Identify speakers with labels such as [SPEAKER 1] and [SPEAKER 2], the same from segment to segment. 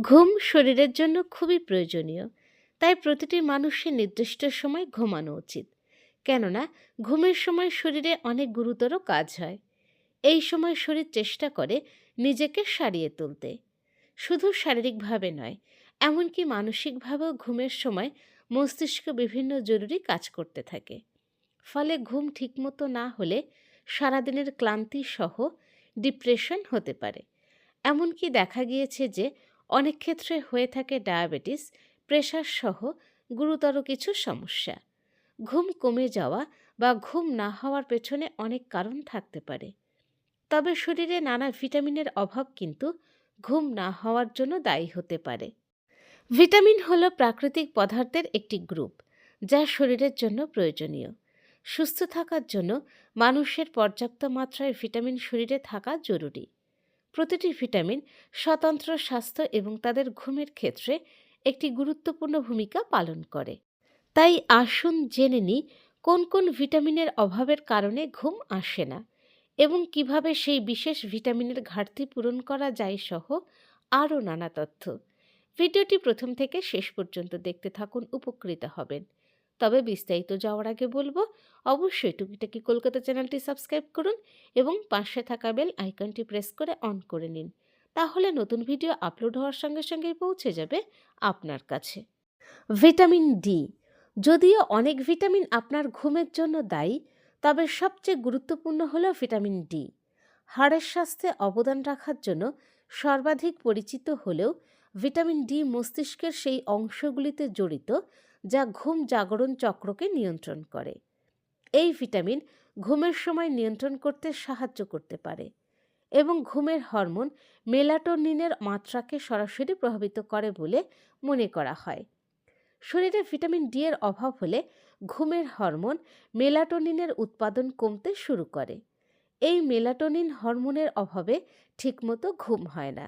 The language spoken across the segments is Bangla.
[SPEAKER 1] ঘুম শরীরের জন্য খুবই প্রয়োজনীয়, তাই প্রতিটি মানুষের নির্দিষ্ট সময় ঘুমানো উচিত। কেননা, ঘুমের সময় শরীরে অনেক গুরুতর কাজ হয়। এই সময় শরীর চেষ্টা করে নিজেকে সারিয়ে তুলতে। শুধু শারীরিকভাবে নয়, এমনকি মানসিকভাবেও ঘুমের সময় মস্তিষ্ক বিভিন্ন জরুরি কাজ করতে থাকে। ফলে ঘুম ঠিকমতো না হলে সারাদিনের ক্লান্তি সহ ডিপ্রেশন হতে পারে। এমনকি দেখা গিয়েছে যে, অনেক ক্ষেত্রে হয়ে থাকে ডায়াবেটিস, প্রেশার সহ গুরুতর কিছু সমস্যা। ঘুম কমে যাওয়া বা ঘুম না হওয়ার পেছনে অনেক কারণ থাকতে পারে। তবে শরীরে নানা ভিটামিনের অভাব কিন্তু ঘুম না হওয়ার জন্য দায়ী হতে পারে। ভিটামিন হল প্রাকৃতিক পদার্থের একটি গ্রুপ, যা শরীরের জন্য প্রয়োজনীয়। সুস্থ থাকার জন্য মানুষের পর্যাপ্ত মাত্রায় ভিটামিন শরীরে থাকা জরুরি। প্রতিটি ভিটামিন স্বতন্ত্র স্বাস্থ্য এবং তাদের ঘুমের ক্ষেত্রে একটি গুরুত্বপূর্ণ ভূমিকা পালন করে। তাই আসুন জেনে নিই কোন কোন ভিটামিনের অভাবের কারণে ঘুম আসে না এবং কীভাবে সেই বিশেষ ভিটামিনের ঘাটতি পূরণ করা যায় সহ আরও নানা তথ্য। ভিডিওটি প্রথম থেকে শেষ পর্যন্ত দেখতে থাকুন, উপকৃত হবেন। তবে বিস্তারিত যাওয়ার আগে বলব, অবশ্যই টুকিটাকি কলকাতা চ্যানেলটি সাবস্ক্রাইব করুন এবং পাশে থাকা বেল আইকনটি প্রেস করে অন করে নিন। তাহলে নতুন ভিডিও আপলোড হওয়ার সঙ্গে সঙ্গেই পৌঁছে যাবে আপনার কাছে। ভিটামিন ডি যদিও অনেক ভিটামিন আপনার ঘুমের জন্য দায়ী, তবে সবচেয়ে গুরুত্বপূর্ণ হল ভিটামিন ডি হাড়ের স্বাস্থ্যে অবদান রাখার জন্য সর্বাধিক পরিচিত হলেও ভিটামিন ডি মস্তিষ্কের সেই অংশগুলিতে জড়িত যা ঘুম জাগরণ চক্রকে নিয়ন্ত্রণ করে। এই ভিটামিন ঘুমের সময় নিয়ন্ত্রণ করতে সাহায্য করতে পারে এবং ঘুমের হরমোন মেলাটোনিনের মাত্রাকে সরাসরি প্রভাবিত করে বলে মনে করা হয়। শরীরে ভিটামিন ডি এর অভাব হলে ঘুমের হরমোন মেলাটোনিনের উৎপাদন কমতে শুরু করে। এই মেলাটোনিন হরমোনের অভাবে ঠিকমতো ঘুম হয় না।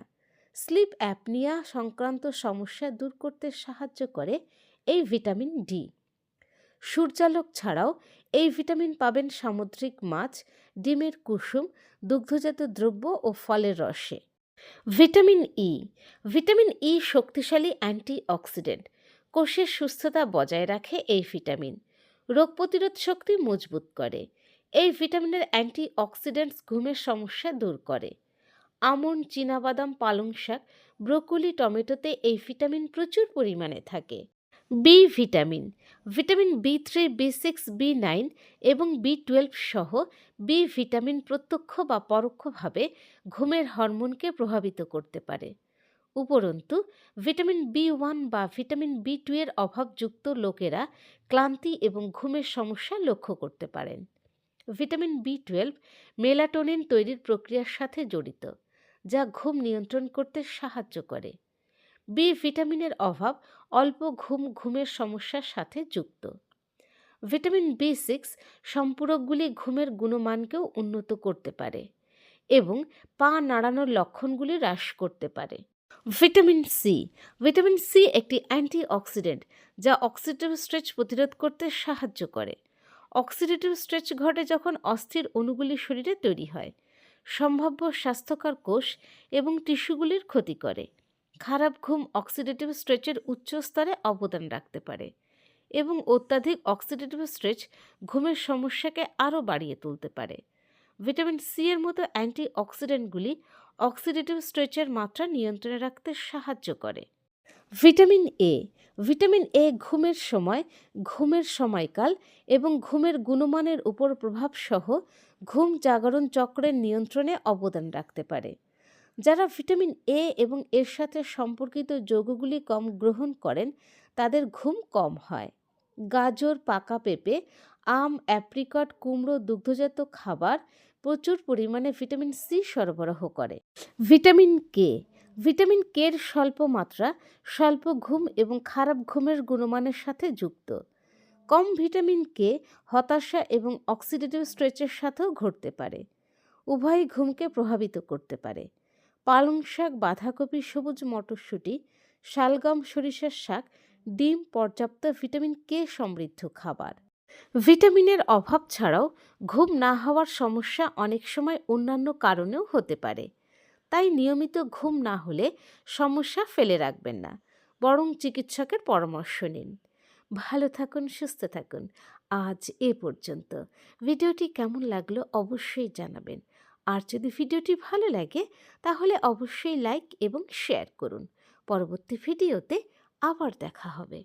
[SPEAKER 1] স্লিপ অ্যাপনিয়া সংক্রান্ত সমস্যা দূর করতে সাহায্য করে এই ভিটামিন ডি। সূর্যালোক ছাড়াও এই ভিটামিন পাবেন সামুদ্রিক মাছ, ডিমের কুসুম, দুগ্ধজাত দ্রব্য ও ফলের রসে। Vitamin E. ভিটামিন ই শক্তিশালী অ্যান্টিঅক্সিডেন্ট। কোষের সুস্থতা বজায় রাখে এই ভিটামিন। রোগ প্রতিরোধ শক্তি মজবুত করে। এই ভিটামিনের অ্যান্টিঅক্সিডেন্টস ঘুমের সমস্যা দূর করে। আমন্ড চীনাবাদাম, পালং শাক, ব্রোকলি, টমেটোতে এই ভিটামিন প্রচুর পরিমাণে থাকে। B vitamin vitamin B three B six B nine এবং বি টুয়েলভ সহ বি ভিটামিন প্রত্যক্ষ বা পরোক্ষভাবে ঘুমের হরমোনকে প্রভাবিত করতে পারে। উপরন্তু ভিটামিন বি ওয়ান বা ভিটামিন বি টু এর অভাবযুক্ত লোকেরা ক্লান্তি এবং ঘুমের সমস্যা লক্ষ্য করতে পারেন। ভিটামিন বি টুয়েলভ মেলাটোনিন তৈরির প্রক্রিয়ার সাথে জড়িত, যা ঘুম নিয়ন্ত্রণ করতে সাহায্য করে। বি ভিটামিনের অভাব, অল্প ঘুম, ঘুমের সমস্যার সাথে যুক্ত। ভিটামিন বি সিক্স সম্পূরকগুলি ঘুমের গুণমানকেও উন্নত করতে পারে এবং পা নাড়ানোর লক্ষণগুলি হ্রাস করতে পারে। ভিটামিন সি ভিটামিন সি একটি অ্যান্টিঅক্সিডেন্ট যা অক্সিডেটিভ স্ট্রেচ প্রতিরোধ করতে সাহায্য করে। অক্সিডেটিভ স্ট্রেচ ঘটে যখন অস্থির অণুগুলি শরীরে তৈরি হয়, সম্ভাব্য স্বাস্থ্যকর কোষ এবং টিস্যুগুলির ক্ষতি করে। খারাপ ঘুম অক্সিডেটিভ স্ট্রেচের উচ্চ স্তরে অবদান রাখতে পারে এবং অত্যাধিক অক্সিডেটিভ স্ট্রেচ ঘুমের সমস্যাকে আরও বাড়িয়ে তুলতে পারে। ভিটামিন সি এর মতো অ্যান্টি অক্সিডেন্টগুলি অক্সিডেটিভ স্ট্রেচের মাত্রা নিয়ন্ত্রণে রাখতে সাহায্য করে। ভিটামিন এ ভিটামিন এ ঘুমের সময়, ঘুমের সময়কাল এবং ঘুমের গুণমানের উপর প্রভাব সহ ঘুম জাগরণ চক্রের নিয়ন্ত্রণে অবদান রাখতে পারে। যারা ভিটামিন এ এবং এর সাথে সম্পর্কিত যৌগগুলি কম গ্রহণ করেন, তাদের ঘুম কম হয়। গাজর, পাকা পেঁপে, আম অ্যাপ্রিকট কুমড়ো, দুগ্ধজাত খাবার প্রচুর পরিমাণে ভিটামিন সি সরবরাহ করে। ভিটামিন কে ভিটামিন কের স্বল্প মাত্রা স্বল্প ঘুম এবং খারাপ ঘুমের গুণমানের সাথে যুক্ত। কম ভিটামিন কে হতাশা এবং অক্সিডেটিভ স্ট্রেচের সাথেও ঘটতে পারে। উভয়ই ঘুমকে প্রভাবিত করতে পারে। পালং শাক, বাঁধাকপি, সবুজ মটরশুঁটি, শালগম, সরিষার শাক, ডিম, পর্যাপ্ত ভিটামিন কে সমৃদ্ধ খাবার। ভিটামিনের অভাব ছাড়াও ঘুম না হওয়ার সমস্যা অনেক সময় অন্যান্য কারণেও হতে পারে। তাই নিয়মিত ঘুম না হলে সমস্যা ফেলে রাখবেন না, বরং চিকিৎসকের পরামর্শ নিন। ভালো থাকুন, সুস্থ থাকুন। আজ এ পর্যন্ত। ভিডিওটি কেমন লাগল অবশ্যই জানাবেন। আর যদি ভিডিওটি ভালো লাগে, তাহলে অবশ্যই লাইক এবং শেয়ার করুন। পরবর্তী ভিডিওতে আবার দেখা হবে।